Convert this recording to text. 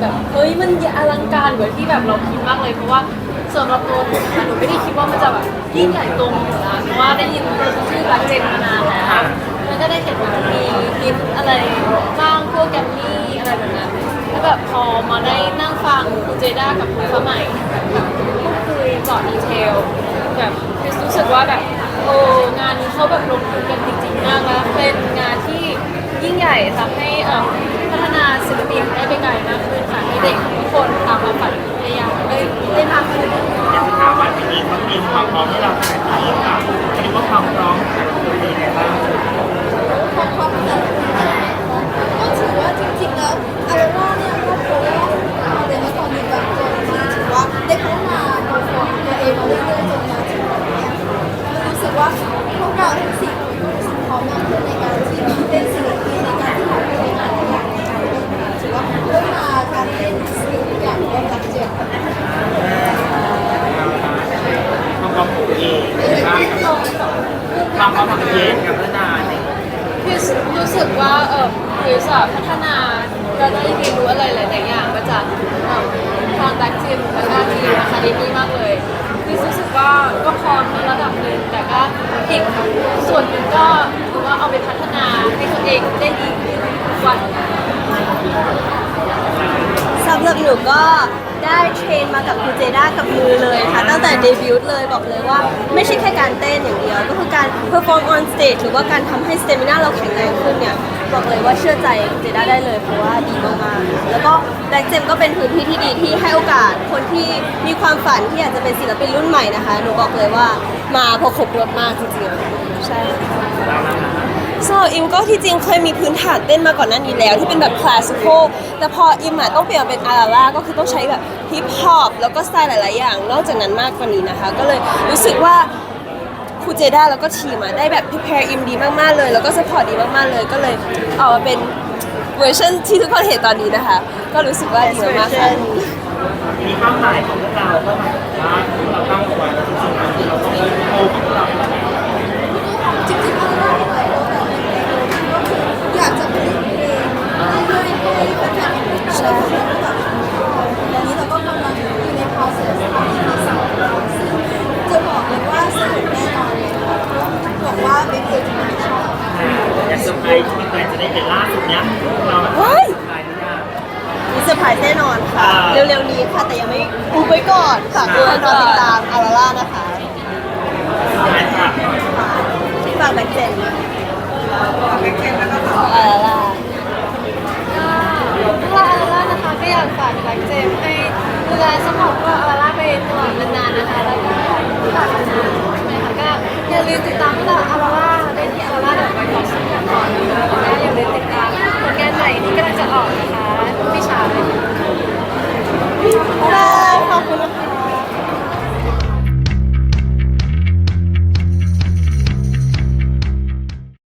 แบบเฮ้ยมันอลังการกว่าที่แบบเราคิดมากเลยเพราะว่าสำหรับตัวหนูนะคะหนูไม่ได้คิดว่ามันจะแบบยิ่งใหญ่โตมโหฬารเพราะว่าได้ยินชื่อรักเจนมานานแล้วแล้วก็ได้เห็นว่ามันมีฮิตอะไรบ้างพวกแกรมมี่อะไรแบบนั้นแล้วแบบพอมาได้นั่งฟังคุณเจด้ากับคุณฟ้าใหม่แบบพูดคุยเจาะดีเทลแบบคือรู้สึกว่าแบบโอ้งานนี้เขาแบบลงทุนกันจริงๆมากแล้วเป็นงานที่ยิ่งใหญ่ทำให้เอ่อ พัฒนศิลปินได้ไปไกลมากขึ้นค่ะให้เด็กทุกคนตามความฝันพยายามได้ได้มากขึ้นอยากจะถามว่าทีนี้เขาเตรีความพร้อมให้เราขนาดนี้ค่ะคิดว่าความพร้อมเป็นยังไงบ้าง ความความเกิดก็ถือว่าจริงๆแล้วอาร์ร่าเนี่ยครอบครัวเราเด็กมาตอนนี้แบบเกิดมาถือว่าได้พัฒนาตัวตนตัวเองมาเรื่อยๆจนมาถึงวันนี้รู้สึกว่าพวกเราทั้งสี่คนรู้สึกพร้อมมากขึ้นในการที่เป็นศิลปินในการที่ทำเพลงอะไรอย่างในการเล่นถือว่าเริ่มมาการเล่นสกิลทุกอย่างเริ่มรับเจ็บ ความพร้อมของตัวเองบ้างความพร้อมของตัว เองกับพัฒนาเนี่ยคือรู้สึกว่าเออคือสอพัฒนาเราได้เรียนรู้อะไรหลายๆอย่างมาจากทางดักจิมและก็ทีมอะคาเดมี่มากเลยคือรู้สึกว่าก็พร้อมในระดับหนึ่งแต่ก็อีกส่วนหนึ่งก็ถือว่าเอาไปพัฒนาให้ตัวเองได้ดีขึ้นทุกวันสำหรับหนูก็ ได้เทรนมากับครูเจด้ากับมือเลยค่ะ ตั้งแต่เดบิวต์เลยบอกเลยว่าไม่ใช่แค่การเต้นอย่างเดียว ก็คือการ perform on stage หรือว่าการทำให้ stamina เราแข็งแรงขึ้นเนี่ย บอกเลยว่าเชื่อใจครูเจด้าได้เลยเพราะว่าดีมากๆแล้วก็แบล็กเจมก็เป็นพื้นที่ที่ดีที่ให้โอกาสคนที่มีความฝันที่อยากจะเป็นศิลปินรุ่นใหม่นะคะหนูบอกเลยว่ามาพอครบรถมากจริงๆใช่ค่ะ สำหรับอิมก็ที่จริงเคยมีพื้นฐานเต้นมาก่อนหน้านี้แล้ว ที่เป็นแบบคลาสสิคอลแต่พออิมอะต้องเปลี่ยนมาเป็นอาราล่าก็คือต้องใช้แบบฮิปฮอปแล้วก็สไตล์หลาย ๆ อย่าง นอกจากนั้นมากกว่านี้นะคะ ก็เลยรู้สึกว่าครูเจด้าแล้วก็ทีมอะได้แบบพิเพร์อิมดีมาก ๆ เลย แล้วก็สปอร์ตดีมาก ๆ เลย ก็เลยออกมาเป็นเวอร์ชันที่ทุกคนเห็นตอนนี้นะคะ ก็รู้สึกว่าดีมากๆค่ะมีเป้าหมายของพวกเราเป้าหมายของบ้านที่เราตั้งเอาไว้แล้วจริงๆแล้วคือเราต้องมีโกของเราแล้ว จริงๆอาร์ร่าที่ไหนก็แต่ในเพลงก็คืออยากจะผลิตเพลงเรื่อยๆให้แฟนๆได้ฟังแล้วก็แบบตอนนี้เราก็กำลังอยู่ใน process ของที่สองซึ่งจะบอกเลยว่าสนุกแน่นอนเลยค่ะบอกว่าเป็นเพลงที่ไม่ชอบ อยากเซอร์ไพรส์ที่มันจะได้เห็นล่าสุดเนี้ยเราแบบว้ายเซอร์ไพรส์หรือยัง มีเซอร์ไพรส์แน่นอนค่ะ อ่า เร็วๆนี้ค่ะ แต่ยังไม่อุบไว้ก่อนฝากทุกคนรอติดตามอาราล่านะคะใช่ค่ะฝากแบ็คเจนเก่งๆแล้วก็อาราล่าถ้าอาราล่านะคะก็อยากฝากแบล็กเจมให้ดูแลสมองก็อาราล่าไปตลอดนานๆนะคะ แล้วก็ฝากนานๆใช่ไหมคะก็อย่าลืมติดตาม